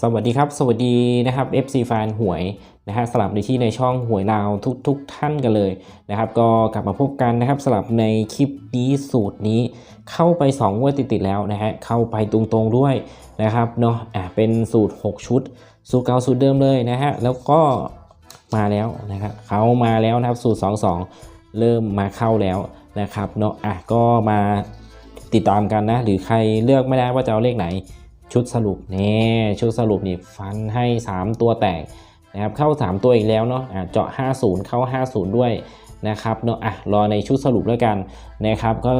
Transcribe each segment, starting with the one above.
สวัสดีครับ สวัสดีนะครับ FC แฟนหวยนะฮะสลับในที่ในช่องหวยลาวทุกทุกท่านกันเลยนะครับ ก็กลับมาพบกันนะครับสลับในคลิปนี้สูตรนี้ เข้าไป2งวดติดๆแล้วนะฮะเข้าไปตรงๆด้วยนะครับเนาะอะเป็นสูตร 6 ชุด สูตรเก่าสูตรเดิมเลยนะฮะแล้วก็มาแล้วนะครับเขามาแล้วนะครับสูตร 2 2 เริ่มมาเข้าแล้วนะครับเนาะอะก็มาติดตามกันนะ หรือใครเลือกไม่ได้ว่าจะเอาเลขไหน ชุดสรุปนี่ชุดสรุปนี่ฟันให้ 3 ตัวแตกนะครับเข้า 3 ตัวอีกแล้วเนาะะเจาะ 50 เข้า 50 ด้วยนะครับเนาะอะรอในชุดสรุปแล้วกันนะครับก็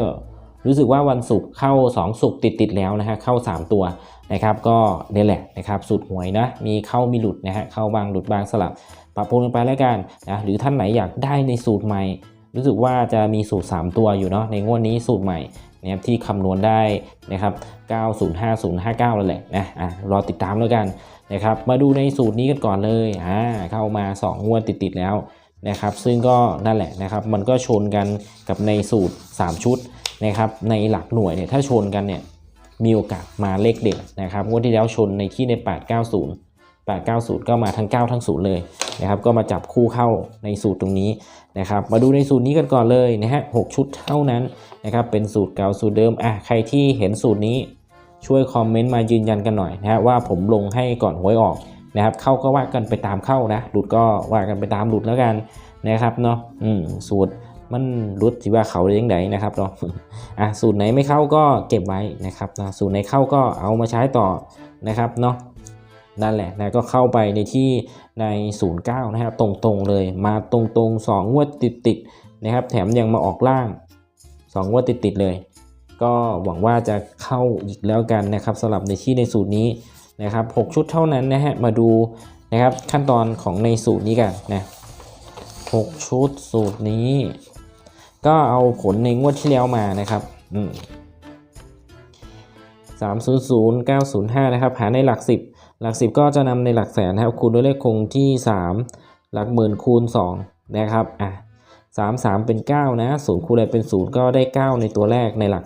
รู้สึกว่าวันศุกร์เข้า 2 ศุกร์ติดติดๆแล้วนะฮะเข้า 3 ตัวนะครับก็นี่แหละนะครับสูตรหวยนะมีเข้ามีหลุดนะฮะเข้าบางหลุดบางสลับปรับปรุงกันไปแล้วกันนะหรือท่านไหนอยากได้ในสูตรใหม่ รู้สึกว่าจะมีสูตร 3 ตัวอยู่เนาะในงวดนี้สูตรใหม่ นะครับที่คำนวณได้นะครับ 905059แล้วแหละนะอะรอติดตามแล้วกันนะครับ มาดูในสูตรนี้กันก่อนเลยอ่าเข้ามา 2 งวดติดๆแล้วนะครับ ซึ่งก็นั่นแหละนะครับ มันก็ชนกันกับในสูตร 3 ชุดนะครับ ในหลักหน่วยเนี่ยถ้าชนกันเนี่ยมีโอกาสมาเลขเด็ดนะครับงวดที่แล้วชนในที่ใน 890 890 ก็มาทั้ง 9 ทั้ง 0 เลยนะครับก็มาจับคู่เข้าในสูตรตรงนี้นะครับมาดูในสูตรนี้กันก่อนเลยนะฮะ6ชุดเท่านั้นนะครับเป็นสูตรเก่าสูตรเดิมอะใครที่เห็นสูตรนี้ช่วยคอมเมนต์มายืนยันกันหน่อยนะฮะว่าผมลงให้ก่อนหวยออกนะครับเข้าก็ว่ากันไปตามเข้านะหลุดก็ว่ากันไปตามหลุดแล้วกันนะครับเนาะอืมสูตรมันหลุดสิว่าเขาเลี้ยงไหนนะครับเนาะอะสูตรไหนไม่เข้าก็เก็บไว้นะครับนะสูตรไหนเข้าก็เอามาใช้ต่อนะครับเนาะ นั่นแหละนะก็เข้าไปในที่ใน 09 นะครับตรงๆเลยมาตรงๆ 2 งวดติดๆนะครับ แถมยังมาออกล่าง 2 งวดติดๆเลย ก็หวังว่าจะเข้าอีกแล้วกันนะครับสำหรับในที่ในสูตรนี้นะครับ 6 ชุดเท่านั้นนะฮะมาดูนะครับขั้นตอนของในสูตรนี้กันนะ6ชุดสูตรนี้ ก็เอาผลในงวดที่แล้วมานะครับอืม300 905 นะครับ หาในหลัก 10 หลัก 10 ก็จะนำในหลักแสนนะครับคูณด้วยเลขคงที่ 3 หลักหมื่นคูณ2นะครับอะ3 3เป็น 9 นะ0คูณอะไรเป็น 0 ก็ได้ 9 ในตัวแรกในหลัก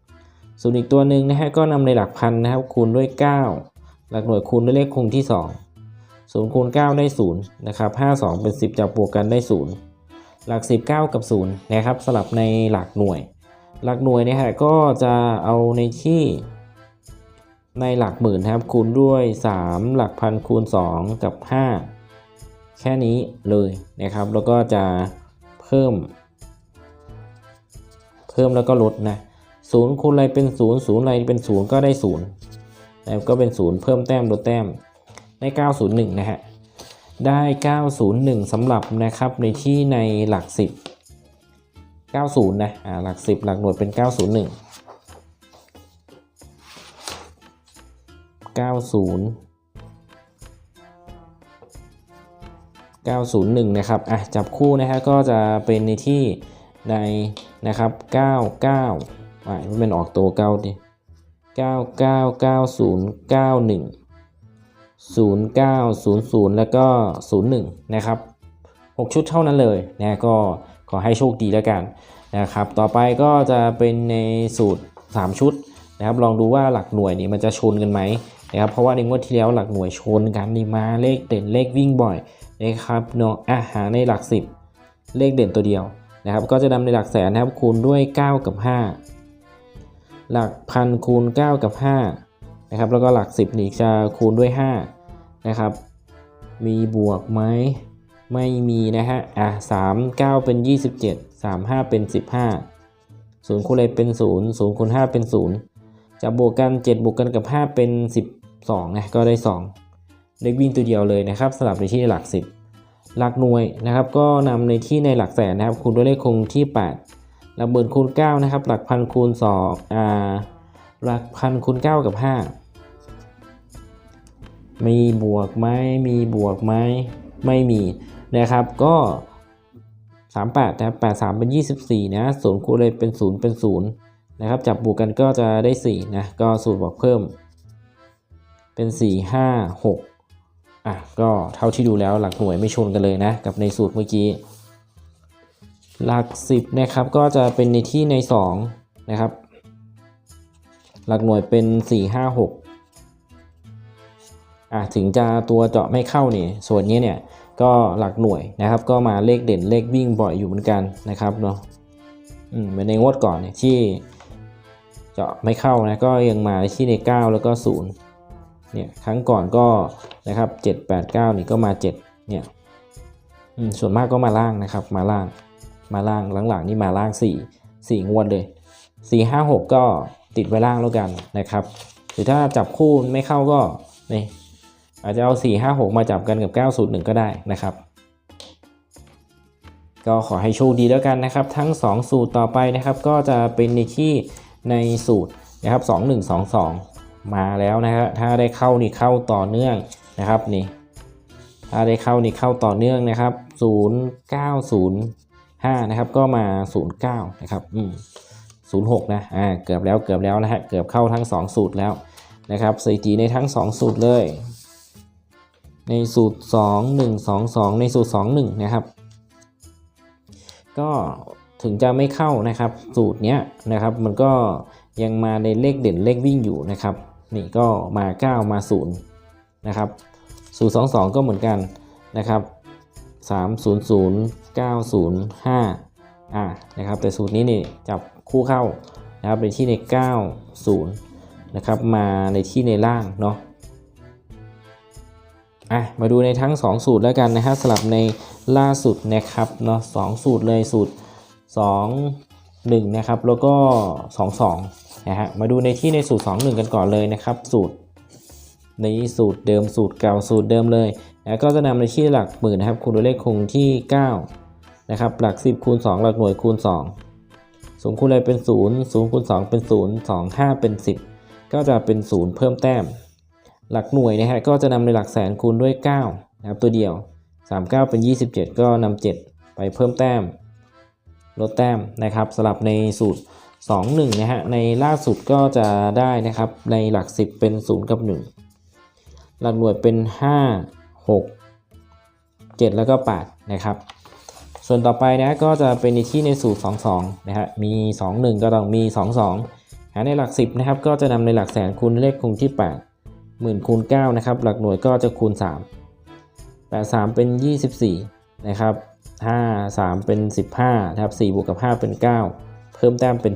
10 ส่วนอีกตัวหนึ่งนะฮะก็นำในหลักพันนะครับคูณด้วย 9 หลักหน่วยคูณด้วยเลขคงที่ 2 0คูณ9ได้0นะครับ5 2 เป็น 10จับบวกกันได้ 0 หลัก10 9กับ0นะครับสลับในหลักหน่วย หลักหน่วยเนี่ยฮะก็จะเอาในที่ ในหลักหมื่นนะครับคูณด้วย 3 หลักพันคูณ 2 กับ 5 แค่นี้เลยนะครับ แล้วก็จะเพิ่ม เพิ่มแล้วก็ลดนะศูนย์คูณอะไรเป็นศูนย์ศูนย์อะไรเป็นศูนย์ก็ได้ศูนย์แล้วก็เป็นศูนย์เพิ่มแต้มลดแต้มได้ 901 นะฮะ ได้ 901สำหรับนะครับในที่ในหลัก 10 90 นะ อ่า หลัก 10 หลักหน่วยเป็น 901 90 901 นะครับ อะ จับคู่นะฮะก็จะเป็นในที่ในนะครับ 99อะมันเป็นออกตัว9ดิ9990 91 0900 แล้วก็ 01 นะครับ 6 ชุดเท่านั้นเลยนะก็ขอให้โชคดีแล้วกันนะครับ ต่อไปก็จะเป็นในสูตร 3 ชุดนะครับ ลองดูว่าหลักหน่วยนี่มันจะชนกันไหม นะครับเพราะว่าในงวดที่แล้วหลักหน่วยชนกันนี่มาเลขเด่นเลขวิ่งบ่อยนะครับเนาะอะหาในหลัก 10 เลขเด่นตัวเดียวนะครับก็จะนำในหลักแสนนะครับคูณด้วย 9 กับ 5 หลักพันคูณ 9 กับ5นะครับแล้วก็หลัก 10นี่จะคูณด้วย5นะครับมีบวกไหมไม่มีนะฮะอะ3 9 เป็น 27 3 5 เป็น 15 0คูณอะไรเป็น 0 0คูณ5เป็น 0 จะบวกกัน 7 บวกกันกับ 5 เป็น 2นะก็ได้ 2 เลขวิ่งตัวเดียวเลยนะครับสลับในที่หลัก 10 หลักหน่วยนะครับก็นำในที่ในหลักแสนนะครับคูณด้วยเลขคงที่ 8 หลักหมื่นคูณ9นะครับหลักพันคูณ2อ่าหลักพันคูณ9กับ 5 มีบวกไหมมีบวกไหมไม่มีนะครับก็38นะครับ83 เป็น 24 นะ0คูณเลยเป็น 0 เป็น 0 นะครับ จับบวกกันก็จะได้ 4 นะ ก็สูตรบอกเพิ่ม เป็น 4 5 6อะก็เท่าที่ดูแล้วหลักหน่วยไม่ชนกันเลยนะ กับในสูตรเมื่อกี้ หลัก 10 นะครับก็จะเป็นในที่ใน2นะครับ หลักหน่วยเป็น 4 5 6อะถึงจะตัวเจาะไม่เข้านี่ส่วนนี้เนี่ยก็หลักหน่วยนะครับ ก็มาเลขเด่นเลขวิ่งบ่อยอยู่เหมือนกันนะครับเนาะอืมมือนในงวดก่อนเนี่ยที่เจาะไม่เข้านะก็ยังมาที่ใน 9 แล้วก็ 0 เนี่ยครั้งก่อนก็นะครับ7 8 9นี่ก็มา7เนี่ยส่วนมากก็มาล่างนะครับมาล่างมาล่างหลังๆนี่มาล่าง4 4งวดเลย4 5 6ก็ติดไว้ล่างแล้วกันนะครับหรือถ้าจับคู่ไม่เข้าก็นี่อาจจะเอา 4 5 6 มาจับกันกับ 901 ก็ได้นะครับ ก็ขอให้โชคดีแล้วกันนะครับ ทั้ง 2 สูตรต่อไปนะครับ ก็จะเป็นในที่ในสูตรนะครับ 2122 มาแล้วนะฮะถ้าได้เข้านี่เข้าต่อเนื่องนะครับนี่ถ้าได้เข้านี่เข้าต่อเนื่องนะครับ 0905 นะครับ ก็มา 09 นะครับอืม06 นะอ่าเกือบแล้วเกือบแล้วนะฮะเกือบเข้าทั้ง 2 สูตรแล้วนะครับสถิติในทั้ง 2 สูตรเลย ในสูตร 2122 ในสูตร 21 นะครับ ก็ถึงจะไม่เข้านะครับ สูตรเนี้ยนะครับ มันก็ยังมาในเลขเด่นเลขวิ่งอยู่นะครับ นี่ก็มา 9 มา 0 นะครับสูตร22 ก็เหมือนกันนะครับ 300 905อ่านะครับ แต่สูตรนี้นี่จับคู่เข้านะครับในที่ใน 90 นะครับ มาในที่ในล่างเนาะอะมาดูในทั้ง 2 สูตรแล้วกันนะฮะสลับในล่าสุดนะครับเนาะสองสูตรเลยสูตร 2 1 นะครับ แล้วก็ 2 2 นะฮะมาดูในที่ในสูตร 2 1 กันก่อนเลยนะครับ สูตรในสูตรเดิมสูตรเก่าสูตรเดิมเลยนะก็จะนำในที่หลักหมื่นนะครับคูณด้วยเลขคงที่9นะครับหลัก 10คูณ2หลักหน่วยคูณ2สูงคูณอะไรเป็น 0 0คูณ2เป็น 0 2 5 เป็น 10 ก็จะเป็น 0 เพิ่มแต้ม หลักหน่วยนะฮะก็จะนำในหลักแสนคูณด้วย9นะครับตัวเดียว 39 เป็น 27 ก็นำ7ไปเพิ่มแต้มลดแต้มนะครับสลับในสูตร 2 1นะฮะในล่าสุดก็จะได้นะครับในหลัก 10 เป็น 0 กับ 1 หลักหน่วยเป็น 5 6 7 แล้วก็8นะครับส่วนต่อไปนะก็จะเป็นในที่ในสูตร 2 2นะฮะมี 2 1 ก็ต้องมี 2 2หาในหลัก 10นะครับก็จะนำในหลักแสนคูณเลขคงที่8หมื่นคูณ9นะครับหลักหน่วยก็จะคูณ 3 8 3 เป็น 24นะครับ5 3 เป็น 15นะครับ4บวกกับ 5 เป็น 9 พิ่มแต้มเป็น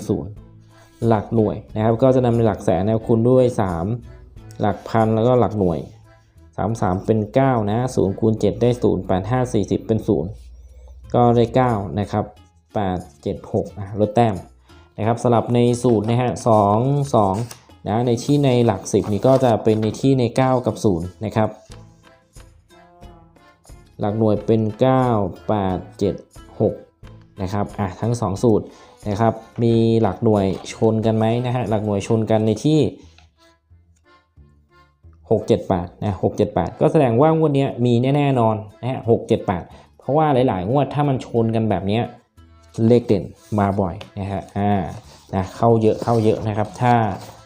0หลักหน่วยนะครับ ก็จะนำในหลักแสนแนวคูณด้วย 3 หลักพันแล้วก็หลักหน่วย 3 3 เป็น 9 นะ0คูณ7 ได้ 0 8 5 40 เป็น 0 ก็ได้ 9 นะครับ 8 7 6อะลดแต้มนะครับสลับในสูตรนะฮะ2 2นะในที่ในหลัก 10 นี่ก็จะเป็นในที่ใน 9 กับ 0 นะครับ หลักหน่วยเป็น 9 8 7 6 นะครับอะทั้ง 2 สูตร นะครับ มีหลักหน่วยชนกันไหมนะฮะหลักหน่วยชนกันในที่6 7 8นะ6 7 8 ก็แสดงว่างวดนี้มีแน่ๆนอนนะฮะ6 7 8 เพราะว่าหลายๆงวดถ้ามันชนกันแบบนี้เลขเด่นมาบ่อยนะฮะอ่านะเข้าเยอะเข้าเยอะนะครับ ถ้า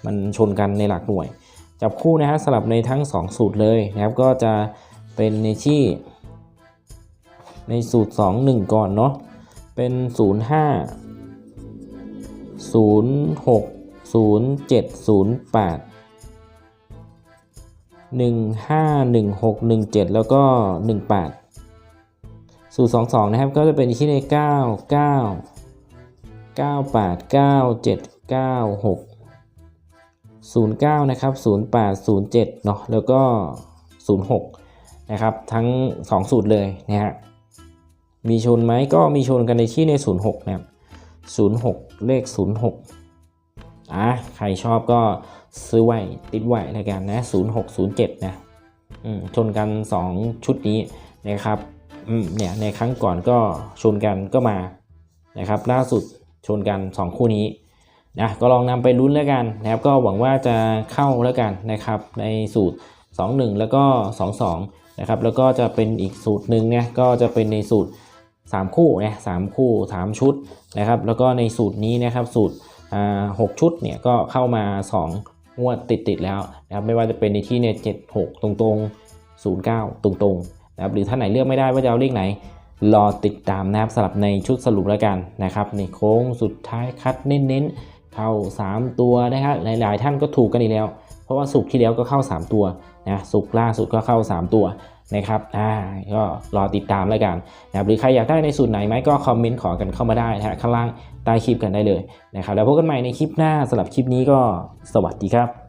มันชนกันในหลักหน่วย จับคู่นะฮะสลับในทั้ง 2 สูตรเลยนะครับก็จะเป็นในที่ ในสูตร 2 1 ก่อนเนาะเป็น 0 0 6 0 7 0 8 1 5 1 6 1 7 แล้วก็ 18สูตร2 2 นะครับ ก็จะเป็นที่ใน 9 9 9 8 9 7 9 6 09 นะครับ 08 07 เนาะแล้วก็ 06 นะครับ ทั้ง 2 สูตรเลยนะฮะมีชนไหมก็มีชนกันในที่ใน 06 นะครับ 06 เลข 06อะใครชอบก็ซื้อไว้ติดไว้แล้วกันนะ 06 07 นะอืมชนกัน 2 ชุดนี้นะครับอืมเนี่ยในครั้งก่อนก็ชนกันก็มานะครับ ล่าสุดชนกัน 2 คู่นี้นะก็ลองนำไปลุ้นแล้วกันนะครับ ก็หวังว่าจะเข้าแล้วกันนะครับ ในสูตร 21 แล้วก็ 22 นะครับ แล้วก็จะเป็นอีกสูตรหนึ่งเนี่ยก็จะเป็นในสูตร 3 คู่นะสามคู่ 3 ชุดนะครับ แล้วก็ในสูตรนี้นะครับสูตรหกชุดเนี่ยก็เข้ามา 2 งวดติดๆแล้วนะครับไม่ว่าจะเป็นในที่เนี่ยเจ็ดหกตรงๆ 09 ตรงๆนะครับหรือท่านไหนเลือกไม่ได้ว่าจะเอาเลขไหน รอติดตามนะครับสลับในชุดสรุปแล้วกันนะครับในโค้งสุดท้ายคัดเน้นๆ เข้า 3 ตัวนะครับหลายๆ ท่านก็ถูกกันอีกแล้ว เพราะว่าสุกร์ที่แล้วก็เข้า 3 ตัวนะสุกร์ล่าสุดก็เข้า 3 ตัวนะครับอ่าก็รอติดตามแล้วกันนะรหรือใครอยากได้ในสูตรไหนไหมก็คอมเมนต์ขอกันเข้ามาได้นะฮะข้างล่างใต้คลิปกันได้เลยนะครับแล้วพบกันใหม่ในคลิปหน้าสำหรับคลิปนี้ก็สวัสดีครับ